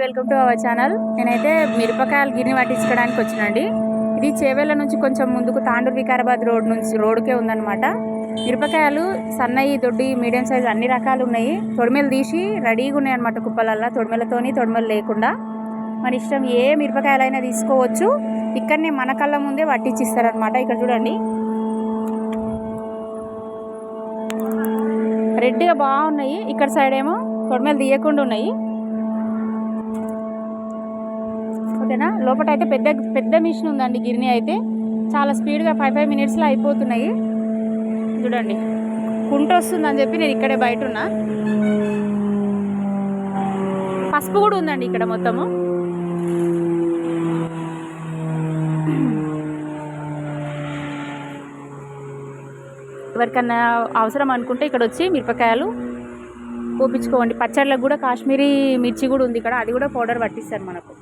Welcome to our channel. నేనైతే మిరపకాయలు గిన్నె పట్టించుకోవడానికి వచ్చినండి ఇది చేవేళ్ళ నుంచి కొంచెం ముందుకు తాండూరు వికారాబాద్ రోడ్ నుంచి రోడ్కే ఉందన్నమాట. మిరపకాయలు సన్నయి దొడ్డి మీడియం సైజ్ అన్ని రకాలు ఉన్నాయి. తొడిమెలు తీసి రెడీగా ఉన్నాయి అనమాట కుప్పలల్లా. తొడిమెలతోని తొడిమెలు లేకుండా. మన ఇష్టం ఏ మిరపకాయలైనా తీసుకోవచ్చు. ఇక్కడనే మన కళ్ళ ముందే పట్టించిస్తారనమాట ఇక్కడ చూడండి. రెడ్గా బాగున్నాయి. ఇక్కడ సైడ్ ఏమో తొడిమెలు తీయకుండా ఉన్నాయి. ఓకేనా లోపల అయితే పెద్ద పెద్ద మిషన్ ఉందండి గిర్నీ అయితే. చాలా స్పీడ్గా ఫైవ్ ఫైవ్ మినిట్స్లో అయిపోతున్నాయి. చూడండి. కుంట వస్తుందని చెప్పి నేను ఇక్కడే బయట ఉన్నా పసుపు కూడా ఉందండి ఇక్కడ మొత్తము. ఎవరికన్నా అవసరం అనుకుంటే ఇక్కడ వచ్చి మిరపకాయలు పోపించుకోండి పచ్చళ్ళకు కూడా కాశ్మీరీ మిర్చి కూడా ఉంది ఇక్కడ. అది కూడా పౌడర్ పట్టిస్తారు మనకు.